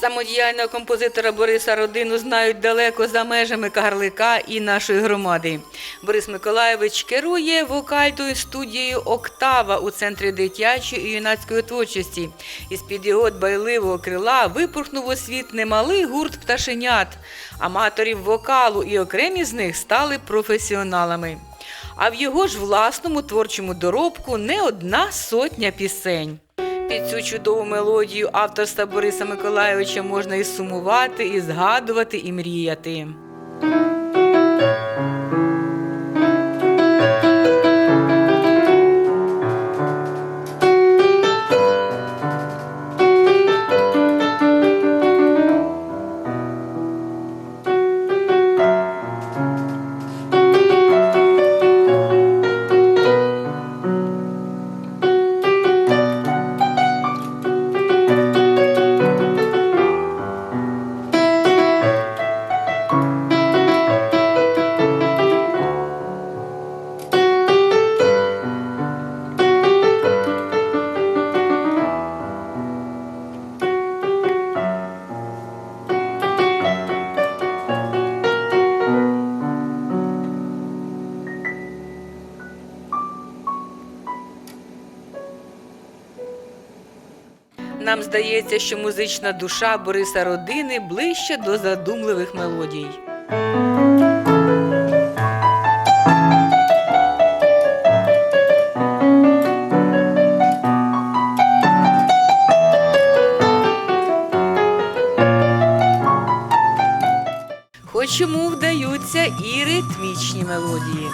Самодіяльного композитора Бориса Родину знають далеко за межами Кагарлика і нашої громади. Борис Миколайович керує вокальною студією Октава у центрі дитячої і юнацької творчості. Із під його дбайливого крила випорхнув у світ немалий гурт пташенят. Аматорів вокалу і окремі з них стали професіоналами. А в його ж власному творчому доробку не одна сотня пісень. Під цю чудову мелодію авторства Бориса Миколайовича можна і сумувати, і згадувати, і мріяти. Нам здається, що музична душа Бориса Родини ближче до задумливих мелодій. Хоч вдаються і ритмічні мелодії.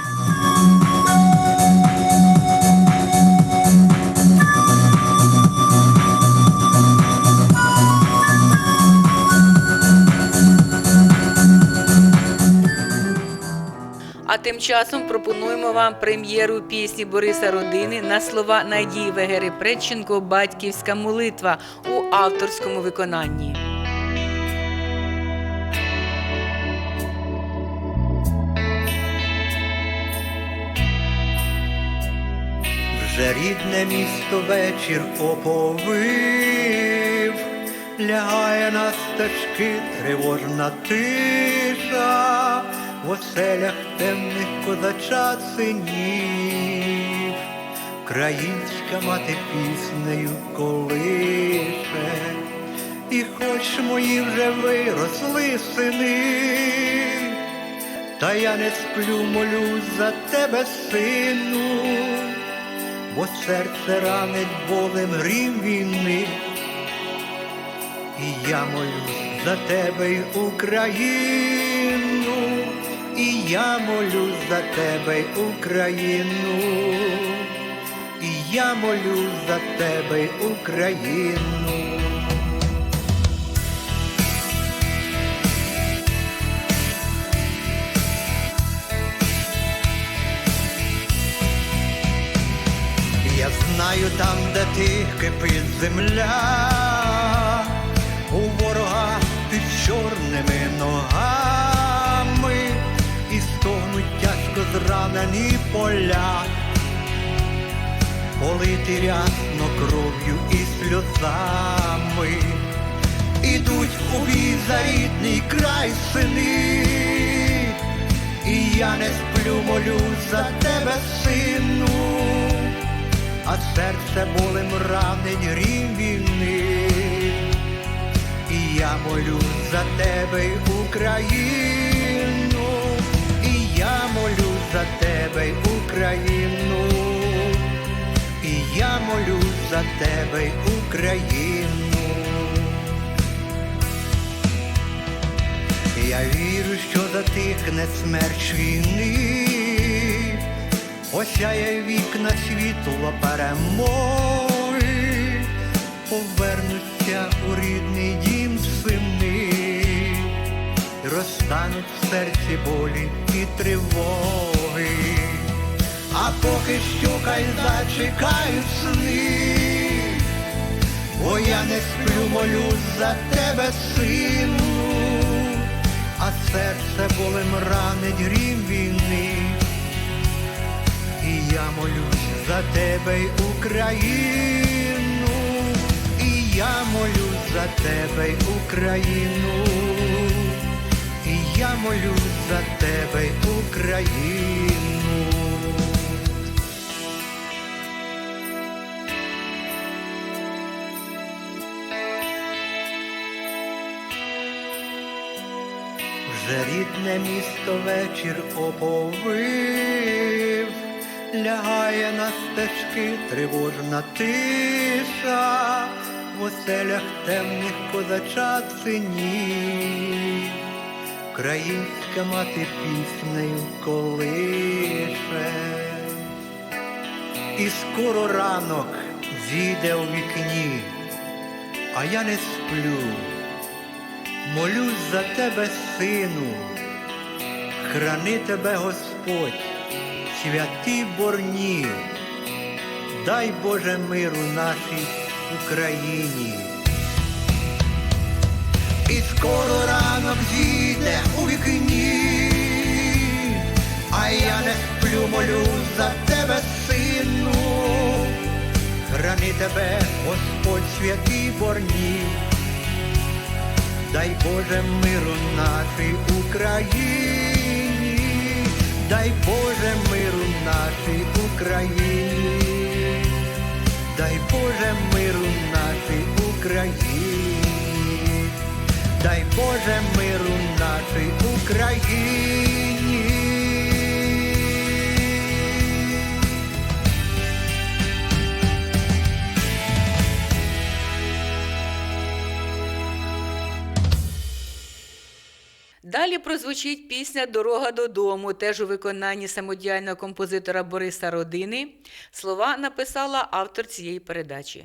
Тим часом пропонуємо вам прем'єру пісні Бориса Родини на слова Надії Вегери Предченко Батьківська молитва у авторському виконанні. Вже рідне місто вечір оповив, лягає на стежки тривожна тиша, в оселях темних козачат синів, Українська мати піснею колише, і хоч мої вже виросли сини. Та я не сплю, молюсь за тебе, сину, бо серце ранить болем грім війни. І я молюсь за тебе, й Україну, і я молюсь за тебе, Україну, і я молюсь за тебе, Україну. Я знаю там, де ти кипить земля, зранені поля, полити рясно кров'ю і сльозами, ідуть у бій за рідний край сини. І я не сплю, молюсь за тебе, сину, а серце болем грім війни. І я молюсь за тебе, Україну, і я молюсь за тебе, й Україну, і я молюсь за тебе, й Україну. Я вірю, що затихне смерч війни, осяє вікна світло перемоги, повернуться у рідний дім сини, розтануть в серці болі і тривоги, поки що хай зачекають сни. Бо я не сплю, молюсь за тебе, сину, а серце болем ранить грім війни. І я молюсь за тебе, й Україну, і я молюсь за тебе, й Україну, і я молюсь за тебе, Україну. Вже рідне місто вечір оповив, лягає на стежки тривожна тиша, в оселях темних козачат синів, Українська мати піснею колише, і скоро ранок зійде у вікні, а я не сплю. Молюсь за тебе, сину, храни тебе Господь, святі борні, дай Боже миру нашій Україні. І скоро ранок зійде у вікні, а я не сплю, молюсь за тебе, сину, храни тебе, Господь, святі борні. Дай Боже миру нашій Україні, дай Боже миру нашій Україні, дай Боже миру нашій Україні, дай Боже миру нашій Україні. Далі прозвучить пісня Дорога додому, теж у виконанні самодіяльного композитора Бориса Родини. Слова написала автор цієї передачі.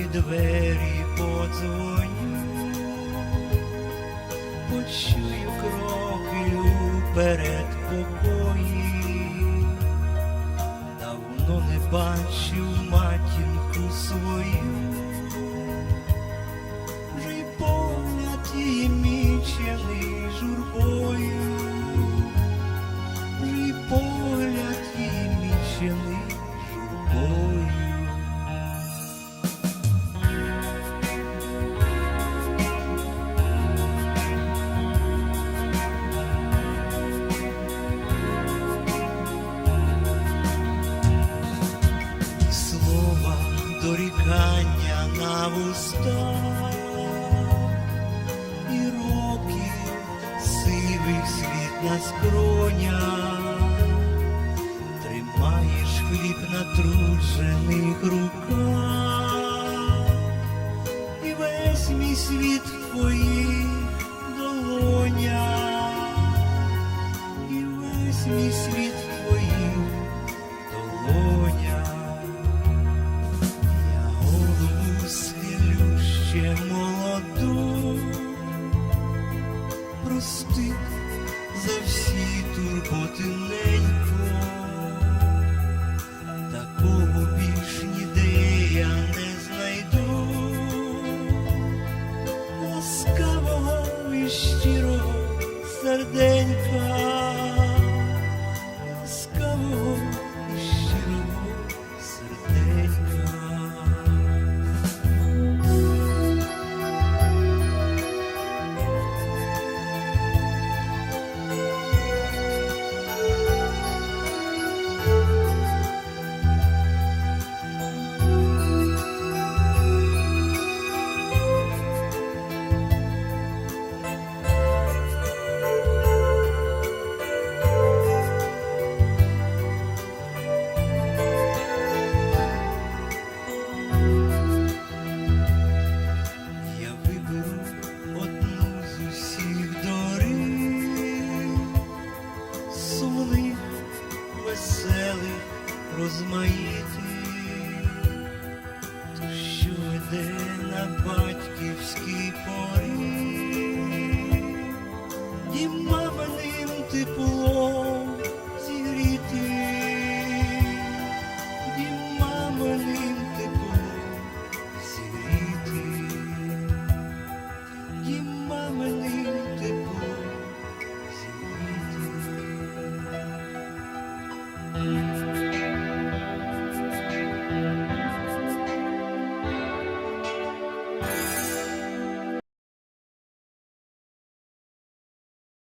Знайомі двері подзвоню, почую кроки у передпокої. Давно не бачив матінку свою, на вустах і років сивий світ на скронях, тримаєш хліб на труджених руках, і весь мій світ в твоїх долонях, і весь мій світ For name. веселих розмаїтих, що йде на батьківський порі.